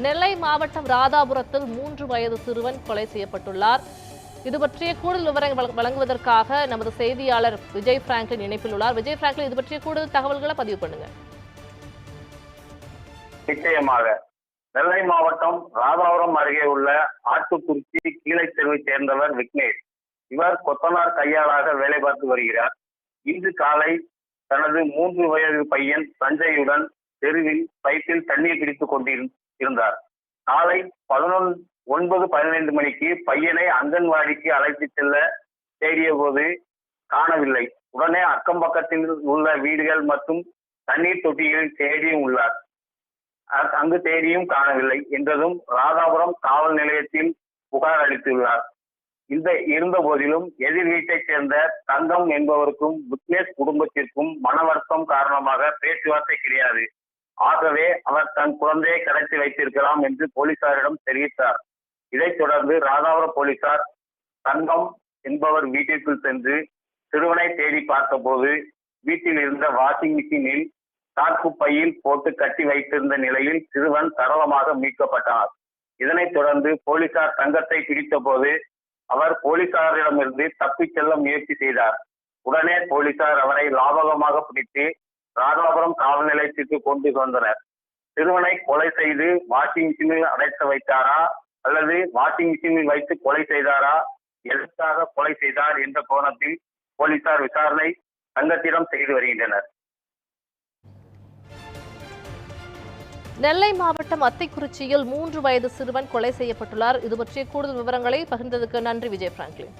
நெல்லை மாவட்டம் ராதாபுரத்தில் மூன்று வயது சிறுவன் கொலை செய்யப்பட்டுள்ளார். இது பற்றிய கூடுதல் விவரங்கள் வழங்குவதற்காக நமது செய்தியாளர் விஜய் பிராங்க்லின் இணைப்பில் உள்ளார். விஜய் பிராங்க்லின் இது பற்றிய கூடுதல் தகவல்களை பதிவு பண்ணுங்க. நிச்சயமாக நெல்லை மாவட்டம் ராதாபுரம் அருகே உள்ள ஆட்டுக்குறிச்சி கீழை தெருவை சேர்ந்தவர் விக்னேஷ். இவர் கொத்தனார் கையாளாக வேலை பார்த்து வருகிறார். இன்று காலை தனது மூன்று வயது பையன் சஞ்சயுடன் தெருவில் பைப்பில் தண்ணீர் பிடித்துக் இருந்தார். காலை பதினொன்று ஒன்பது பதினைந்து மணிக்கு பையனை அங்கன்வாடிக்கு அழைத்து செல்ல தேடிய போது காணவில்லை. உடனே அக்கம் பக்கத்தில் உள்ள வீடுகள் மற்றும் தண்ணீர் தொட்டிகளில் தேடியும் உள்ளார். அங்கு தேடியும் காணவில்லை என்றதும் ராதாபுரம் காவல் நிலையத்தில் புகார் அளித்துள்ளார். இந்த இருந்த போதிலும் எதிர் வீட்டைச் சேர்ந்த தங்கம் என்பவருக்கும் விக்னேஷ் குடும்பத்திற்கும் மனவருத்தம் காரணமாக பேச்சுவார்த்தை கிடையாது. ஆகவே அவர் தன் குழந்தையை கடத்தி வைத்திருக்கலாம் என்று போலீசாரிடம் தெரிவித்தார். இதைத் தொடர்ந்து ராதாபுரம் போலீசார் தங்கம் என்பவர் வீட்டிற்குள் சென்று சிறுவனை தேடி பார்த்தபோது வீட்டில் இருந்த வாஷிங் மிஷினில் சாக்கு பையில் போட்டு கட்டி வைத்திருந்த நிலையில் சிறுவன் சரளமாக மீட்கப்பட்டார். இதனைத் தொடர்ந்து போலீசார் தங்கத்தை பிடித்த போது அவர் போலீசாரிடமிருந்து தப்பிச் செல்ல முயற்சி செய்தார். உடனே போலீசார் அவரை லாபகமாக பிடித்து ராதாபுரம் காவல் நிலையத்திற்கு கொண்டு வந்தனர். சிறுவனை கொலை செய்து வாஷிங் மிஷினில் அடைத்து வைத்தாரா? அல்லது வாஷிங் மிஷினில் வைத்து கொலை செய்தாரா? எதற்காக கொலை செய்தார் என்ற கோணத்தில் போலீசார் விசாரணை சங்கத்திடம் செய்து வருகின்றனர். நெல்லை மாவட்டம் அத்திக்குறிச்சியில் மூன்று வயது சிறுவன் கொலை செய்யப்பட்டுள்ளார். இது பற்றிய கூடுதல் விவரங்களை பகிர்ந்ததுக்கு நன்றி விஜய் பிராங்க்லின்